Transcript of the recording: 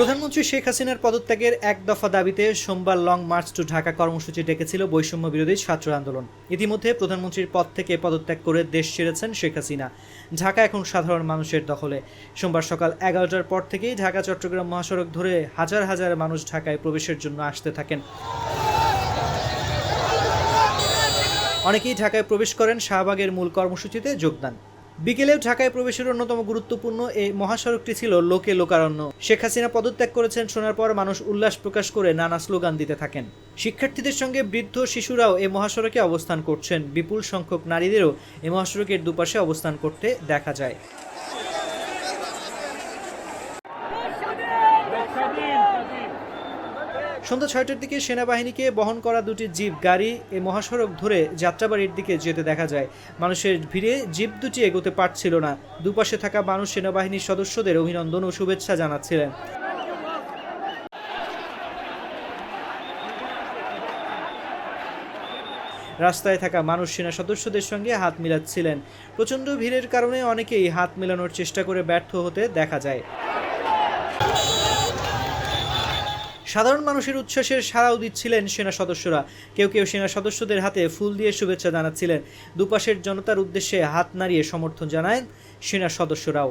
প্রধানমন্ত্রী শেখ হাসিনার পদত্যাগের এক দফা দাবিতে সোমবার লং মার্চ টু ঢাকা কর্মসূচি ডেকেছিল বৈষম্য বিরোধী ছাত্র আন্দোলন। ইতিমধ্যে প্রধানমন্ত্রীর পদ থেকে পদত্যাগ করে দেশ ছেড়েছেন শেখ হাসিনা। ঢাকা এখন সাধারণ মানুষের দখলে। সোমবার সকাল এগারোটার পর থেকেই ঢাকা, চট্টগ্রাম মহাসড়ক ধরে হাজার হাজার মানুষ ঢাকায় প্রবেশের জন্য আসতে থাকেন। অনেকেই ঢাকায় প্রবেশ করেন শাহবাগের মূল কর্মসূচিতে যোগদান। বিকেলেও ঢাকায় প্রবেশের অন্যতম গুরুত্বপূর্ণ এই মহাসড়কটি ছিল লোকে লোকারণ্য। শেখ হাসিনা পদত্যাগ করেছেন শোনার পর মানুষ উল্লাস প্রকাশ করে নানা স্লোগান দিতে থাকেন। শিক্ষার্থীদের সঙ্গে বৃদ্ধ শিশুরাও এই মহাসড়কে অবস্থান করছেন। বিপুল সংখ্যক নারীদেরও এই মহাসড়কের দুপাশে অবস্থান করতে দেখা যায়। সন্ধ্যা ছয়টার দিকে সেনাবাহিনীকে বহন করা দুটি জিপ, গাড়ি এ মহাসড়ক ধরে যাত্রাবাড়ির দিকে যেতে দেখা যায়। মানুষের ভিড়ে জিপ দুটি এগোতে পারছিল না। দুপাশে থাকা মানুষ সেনাবাহিনীর সদস্যদের অভিনন্দন ও শুভেচ্ছা জানাচ্ছিলেন। রাস্তায় থাকা মানুষ সেনা সদস্যদের সঙ্গে হাত মিলাচ্ছিলেন। প্রচণ্ড ভিড়ের কারণে অনেকেই হাত মেলানোর চেষ্টা করে ব্যর্থ হতে দেখা যায়। সাধারণ মানুষের উচ্ছ্বাসের সাড়াও দিচ্ছিলেন সেনা সদস্যরা। কেউ কেউ সেনা সদস্যদের হাতে ফুল দিয়ে শুভেচ্ছা জানাচ্ছিলেন। দুপাশের জনতার উদ্দেশ্যে হাত নাড়িয়ে সমর্থন জানায় সেনা সদস্যরাও।